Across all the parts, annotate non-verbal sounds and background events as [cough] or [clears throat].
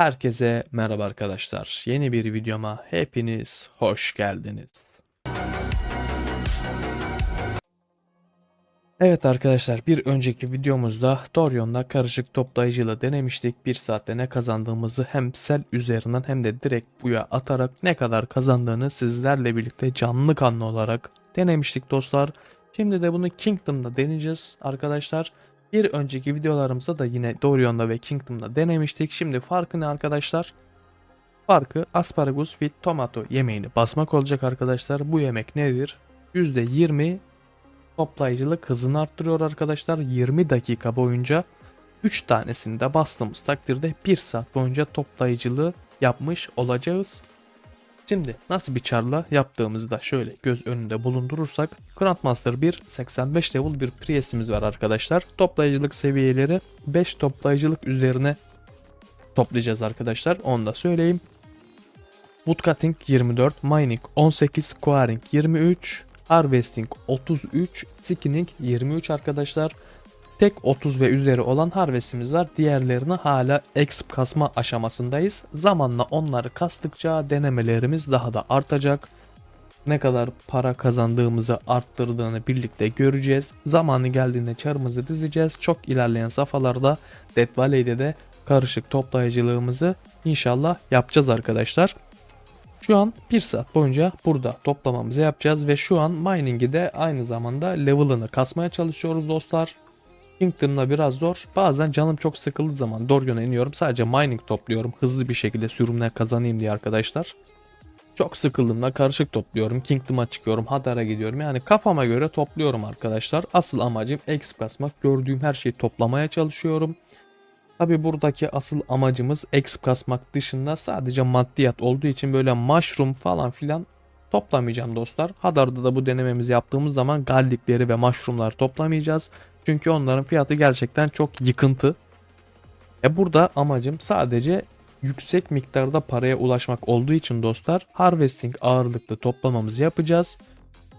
Herkese merhaba arkadaşlar. Yeni bir videoma hepiniz hoş geldiniz. Evet arkadaşlar bir önceki videomuzda Dorion'da karışık toplayıcıyla denemiştik. Bir saatte ne kazandığımızı hem sel üzerinden hem de direkt buya atarak ne kadar kazandığını sizlerle birlikte canlı kanlı olarak denemiştik dostlar. Şimdi de bunu Kingdom'da deneyeceğiz arkadaşlar. Bir önceki videolarımızda da yine Dorion'da ve Kingdom'da denemiştik. Şimdi farkı ne arkadaşlar? Farkı asparagus with tomato yemeğini basmak olacak arkadaşlar. Bu yemek nedir? %20 toplayıcılık hızını arttırıyor arkadaşlar. 20 dakika boyunca 3 tanesini de bastığımız takdirde 1 saat boyunca toplayıcılığı yapmış olacağız. Şimdi nasıl bir çarla yaptığımızı da şöyle göz önünde bulundurursak Grandmaster 1 85 level bir Prius'imiz var arkadaşlar. Toplayıcılık seviyeleri 5 toplayıcılık üzerine toplayacağız arkadaşlar. Onu da söyleyeyim. Woodcutting 24, Mining 18, Quarrying 23, Harvesting 33, Skinning 23 arkadaşlar. Tek 30 ve üzeri olan harvestimiz var. Diğerlerini hala exp kasma aşamasındayız. Zamanla onları kastıkça denemelerimiz daha da artacak. Ne kadar para kazandığımızı arttırdığını birlikte göreceğiz. Zamanı geldiğinde çarımızı dizeceğiz. Çok ilerleyen safhalarda Dead Valley'de de karışık toplayıcılığımızı inşallah yapacağız arkadaşlar. Şu an 1 saat boyunca burada toplamamızı yapacağız ve şu an mining'i de aynı zamanda level'ını kasmaya çalışıyoruz dostlar. Kingdom'da biraz zor. Bazen canım çok sıkıldığı zaman Dorion'a iniyorum. Sadece mining topluyorum. Hızlı bir şekilde sürümle kazanayım diye arkadaşlar. Çok sıkıldığımda karışık topluyorum. Kingdom'a çıkıyorum. Hadar'a gidiyorum. Yani kafama göre topluyorum arkadaşlar. Asıl amacım exp kasmak. Gördüğüm her şeyi toplamaya çalışıyorum. Tabi buradaki asıl amacımız exp kasmak dışında sadece maddiyat olduğu için böyle mushroom falan filan toplamayacağım dostlar. Hadar'da da bu denememizi yaptığımız zaman galdikleri ve mushroomlar toplamayacağız. Çünkü onların fiyatı gerçekten çok yıkıntı. E burada amacım sadece yüksek miktarda paraya ulaşmak olduğu için dostlar harvesting ağırlıklı toplamamızı yapacağız.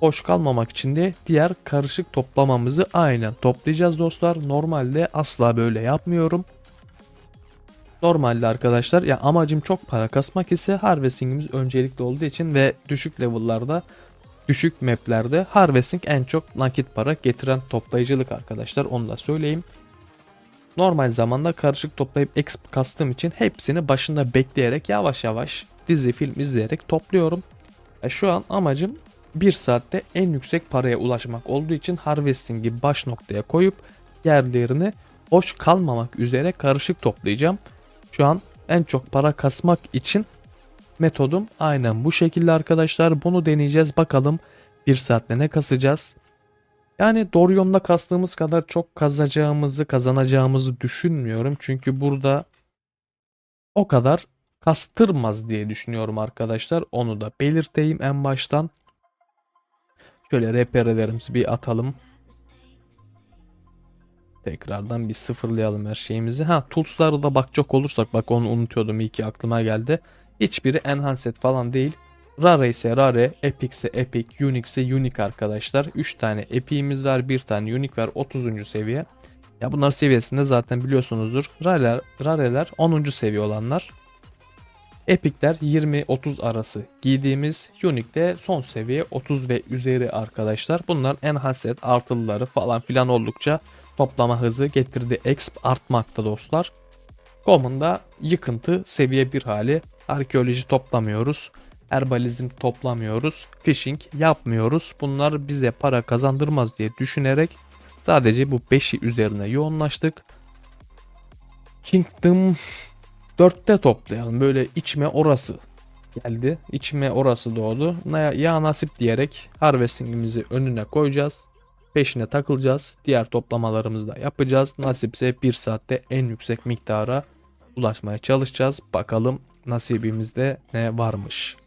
Boş kalmamak için de diğer karışık toplamamızı aynen toplayacağız dostlar. Normalde asla böyle yapmıyorum. Normalde arkadaşlar ya amacım çok para kasmak ise harvestingimiz öncelikli olduğu için ve düşük level'larda düşük maplerde harvesting en çok nakit para getiren toplayıcılık arkadaşlar onu da söyleyeyim. Normal zamanda karışık toplayıp exp kastığım için hepsini başında bekleyerek yavaş yavaş dizi film izleyerek topluyorum. E şu an amacım 1 saatte en yüksek paraya ulaşmak olduğu için harvesting'i baş noktaya koyup yerlerini boş kalmamak üzere karışık toplayacağım. Şu an en çok para kasmak için metodum aynen bu şekilde arkadaşlar. Bunu deneyeceğiz bakalım bir saatte ne kasacağız. Yani Dorion'da kastığımız kadar çok kazacağımızı kazanacağımızı düşünmüyorum. Çünkü burada o kadar kastırmaz diye düşünüyorum arkadaşlar. Onu da belirteyim en baştan. Şöyle reperelerimizi bir atalım. Tekrardan bir sıfırlayalım her şeyimizi. Ha tools'lara da bakacak olursak bak onu unutuyordum iyi ki aklıma geldi. Hiçbiri enhanced falan değil. Rare ise rare, epic ise epic, unique ise unique arkadaşlar. 3 tane epic'imiz var, 1 tane unique var 30. seviye. Ya bunlar seviyesinde zaten biliyorsunuzdur. Rareler, rareler 10. seviye olanlar. Epic'ler 20-30 arası giydiğimiz Unique de son seviye 30 ve üzeri arkadaşlar. Bunlar enhanced artılıları falan filan oldukça toplama hızı getirdi. Exp artmakta dostlar. Common'da yıkıntı seviye 1 hali. Arkeoloji toplamıyoruz. Herbalizm toplamıyoruz. Fishing yapmıyoruz. Bunlar bize para kazandırmaz diye düşünerek sadece bu 5'i üzerine yoğunlaştık. Kingdom 4'te toplayalım. Böyle içme orası geldi. İçme orası doğdu. Ya, nasip diyerek harvestingimizi önüne koyacağız. Peşine takılacağız. Diğer toplamalarımızı da yapacağız. Nasipse 1 saatte en yüksek miktara ulaşmaya çalışacağız. Bakalım nasibimizde ne varmış.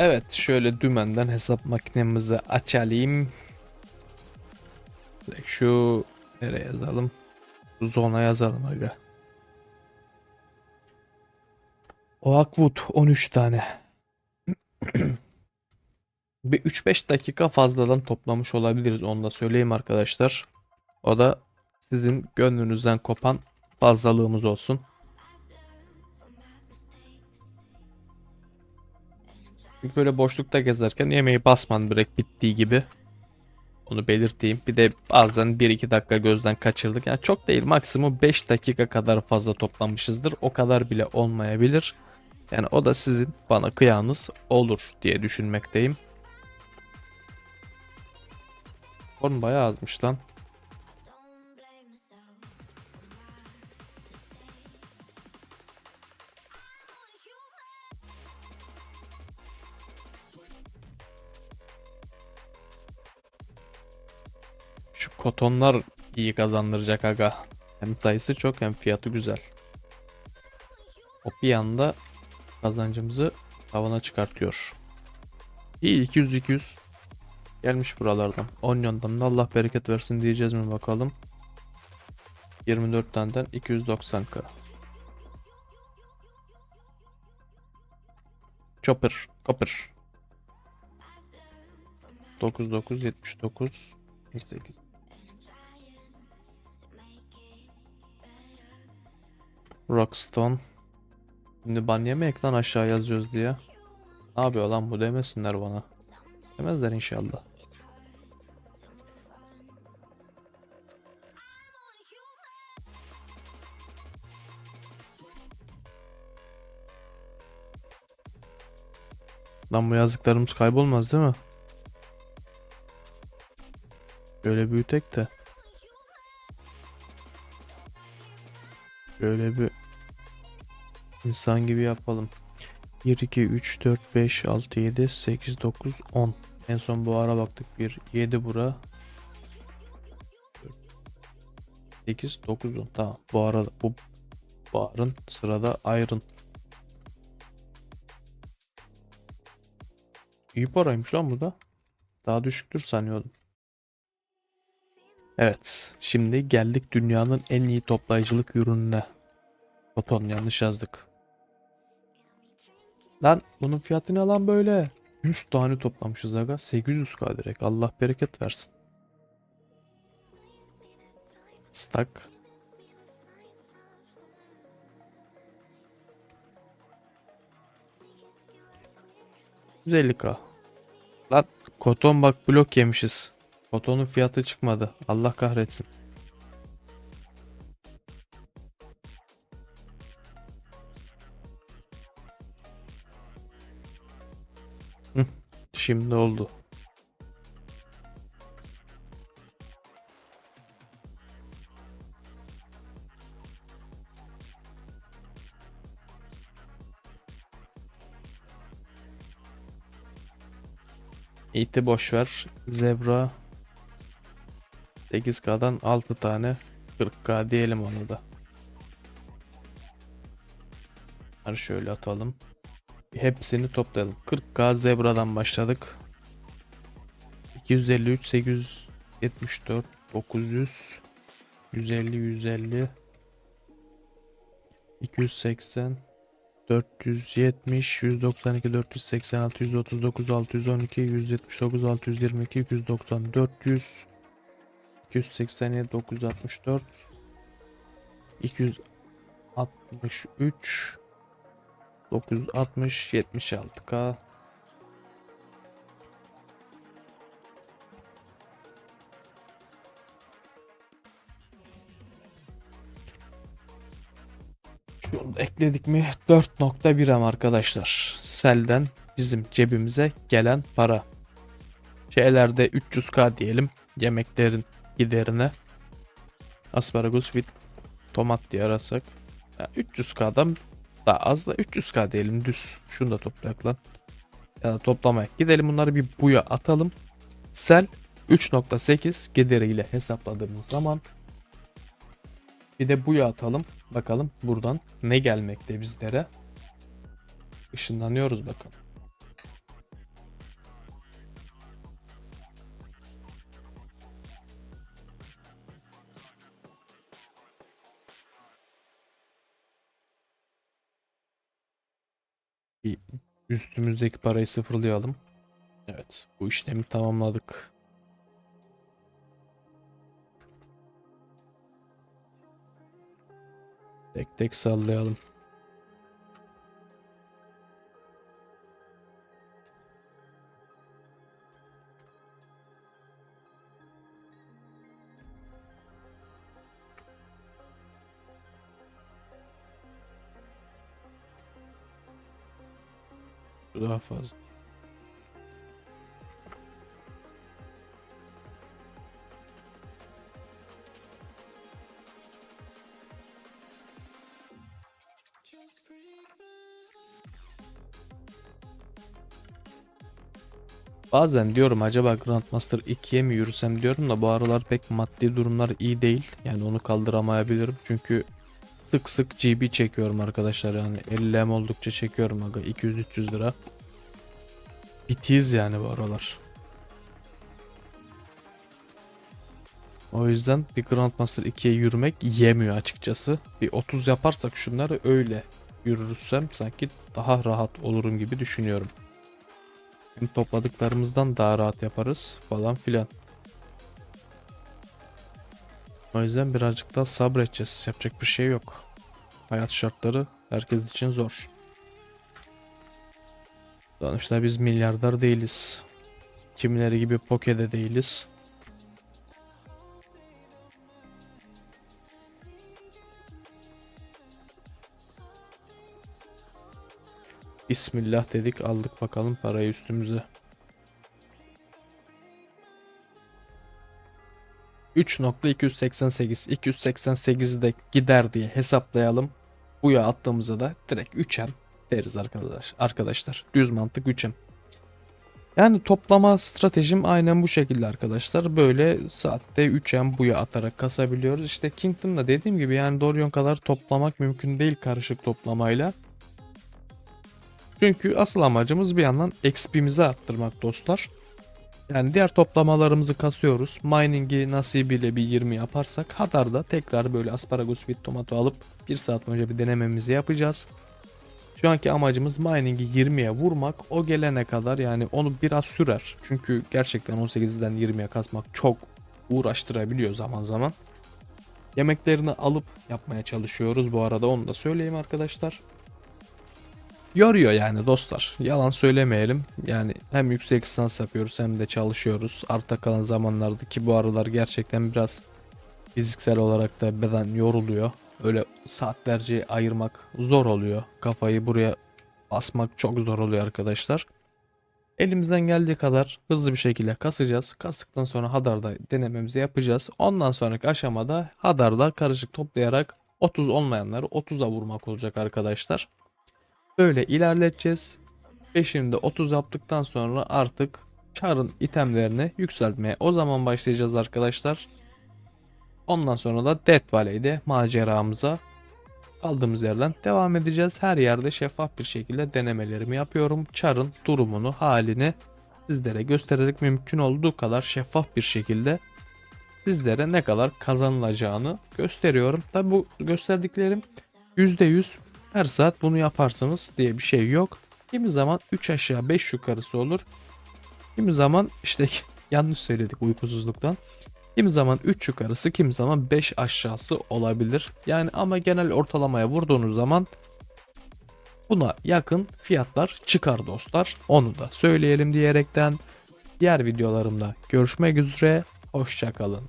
Evet şöyle dümenden hesap makinemizi açalım. Şu nereye yazalım? Zona yazalım aga. Oakwood 13 tane. [clears throat] Bir 3-5 dakika fazladan toplamış olabiliriz onu da söyleyeyim arkadaşlar. O da sizin gönlünüzden kopan fazlalığımız olsun. Böyle boşlukta gezerken yemeği basman direkt bittiği gibi. Onu belirteyim. Bir de bazen 1-2 dakika gözden kaçırdık. Yani çok değil maksimum 5 dakika kadar fazla toplamışızdır. O kadar bile olmayabilir. Yani o da sizin bana kıyağınız olur diye düşünmekteyim. Form bayağı azmış lan. Şu kotonlar iyi kazandıracak aga. Hem sayısı çok hem fiyatı güzel. O bir anda kazancımızı tavana çıkartıyor. İyi 200 200 gelmiş buralardan. Onyon'dan da Allah bereket versin diyeceğiz mi bakalım. 24 taneden 290k. Chopper, Copper. 99 79 Rockstone. Şimdi ban yemek lan aşağı yazıyoruz diye. Ne yapıyor lan bu demesinler bana. Demezler inşallah. Lan bu yazdıklarımız kaybolmaz değil mi? Böyle büyütek de. Şöyle bir insan gibi yapalım. 1, 2, 3, 4, 5, 6, 7, 8, 9, 10. En son bu ara baktık. 1, 7 bura. 8, 9, 10. Tamam. Bu ara bu barın sırada Iron. İyi paraymış lan bu da. Daha düşüktür sanıyordum. Evet. Şimdi geldik dünyanın en iyi toplayıcılık ürününe. Foton yanlış yazdık. Lan bunun fiyatı ne lan böyle? 100 tane toplamışız aga. 800k direkt. Allah bereket versin. Stack. k Lan koton bak blok yemişiz. Kotonun fiyatı çıkmadı. Allah kahretsin. Şimdi oldu. İti boş ver. Zebra 8K'dan 6 tane 40K diyelim onu da. Şöyle atalım. Hepsini toplayalım. 40K zebradan başladık. 253 874 900 150 150 280 470 192 486 139 612 179 622 290 400 287 964 263 960 76k Şunu ekledik mi 4.1'em arkadaşlar. Sel'den bizim cebimize gelen para. Şeylerde 300k diyelim. Yemeklerin giderine. Asparagus with tomat diye arasak. Ya 300k'dan daha az da 300k diyelim düz. Şunu da toplayak lan. Ya da toplamayak. Gidelim bunları bir buya atalım. Sel 3.8 gideriyle hesapladığımız zaman bir de buya atalım. Bakalım buradan ne gelmekte bizlere. Işınlanıyoruz bakalım. Bir üstümüzdeki parayı sıfırlayalım. Evet bu işlemi tamamladık. Tek tek sallayalım. Daha fazla. Bazen diyorum acaba Grandmaster 2'ye mi yürüsem diyorum da bu aralar pek maddi durumlar iyi değil. Yani onu kaldıramayabilirim. Çünkü sık sık GB çekiyorum arkadaşlar. Yani 50 M oldukça çekiyorum aga 200-300 lira. Bitiyiz yani bu aralar. O yüzden bir Grandmaster 2'ye yürümek yemiyor açıkçası. Bir 30 yaparsak şunları öyle yürürsem sanki daha rahat olurum gibi düşünüyorum. Hem topladıklarımızdan daha rahat yaparız falan filan. O yüzden birazcık daha sabredeceğiz. Yapacak bir şey yok. Hayat şartları herkes için zor. Sonuçta biz milyarder değiliz. Kimileri gibi pokede değiliz. Bismillah dedik aldık bakalım parayı üstümüze. 3.288 288'i de gider diye hesaplayalım. Buya attığımızda da direkt 3M deriz arkadaş, arkadaşlar. Düz mantık 3M. Yani toplama stratejim aynen bu şekilde arkadaşlar. Böyle saatte 3M buya atarak kasabiliyoruz. İşte Kingdom'da dediğim gibi yani Dorion kadar toplamak mümkün değil karışık toplamayla. Çünkü asıl amacımız bir yandan XP'mizi arttırmak dostlar. Yani diğer toplamalarımızı kasıyoruz. Mining'i nasibiyle bir 20 yaparsak Hadar'da tekrar böyle asparagus with tomato alıp 1 saat boyunca bir denememizi yapacağız. Şu anki amacımız mining'i 20'ye vurmak. O gelene kadar yani onu biraz sürer. Çünkü gerçekten 18'den 20'ye kasmak çok uğraştırabiliyor zaman zaman. Yemeklerini alıp yapmaya çalışıyoruz bu arada onu da söyleyeyim arkadaşlar. Yoruyor yani dostlar. Yalan söylemeyelim. Yani hem yüksek lisans yapıyoruz hem de çalışıyoruz. Arta kalan zamanlarda ki bu aralar gerçekten biraz fiziksel olarak da beden yoruluyor. Öyle saatlerce ayırmak zor oluyor. Kafayı buraya basmak çok zor oluyor arkadaşlar. Elimizden geldiği kadar hızlı bir şekilde kasacağız. Kastıktan sonra Hadar'da denememizi yapacağız. Ondan sonraki aşamada Hadar'da karışık toplayarak 30 olmayanları 30'a vurmak olacak arkadaşlar. Böyle ilerleteceğiz. Peşinde 30 yaptıktan sonra artık çarın itemlerini yükseltmeye o zaman başlayacağız arkadaşlar. Ondan sonra da Death Valley'de maceramıza kaldığımız yerden devam edeceğiz. Her yerde şeffaf bir şekilde denemelerimi yapıyorum. Çarın durumunu, halini sizlere göstererek mümkün olduğu kadar şeffaf bir şekilde sizlere ne kadar kazanılacağını gösteriyorum. Tabi bu gösterdiklerim %100 her saat bunu yaparsanız diye bir şey yok. Kimi zaman 3 aşağı 5 yukarısı olur. Kimi zaman işte [laughs] yanlış söyledik uykusuzluktan. Kimi zaman 3 yukarısı, kimi zaman 5 aşağısı olabilir. Yani ama genel ortalamaya vurduğunuz zaman buna yakın fiyatlar çıkar dostlar. Onu da söyleyelim diyerekten diğer videolarımda görüşmek üzere. Hoşçakalın.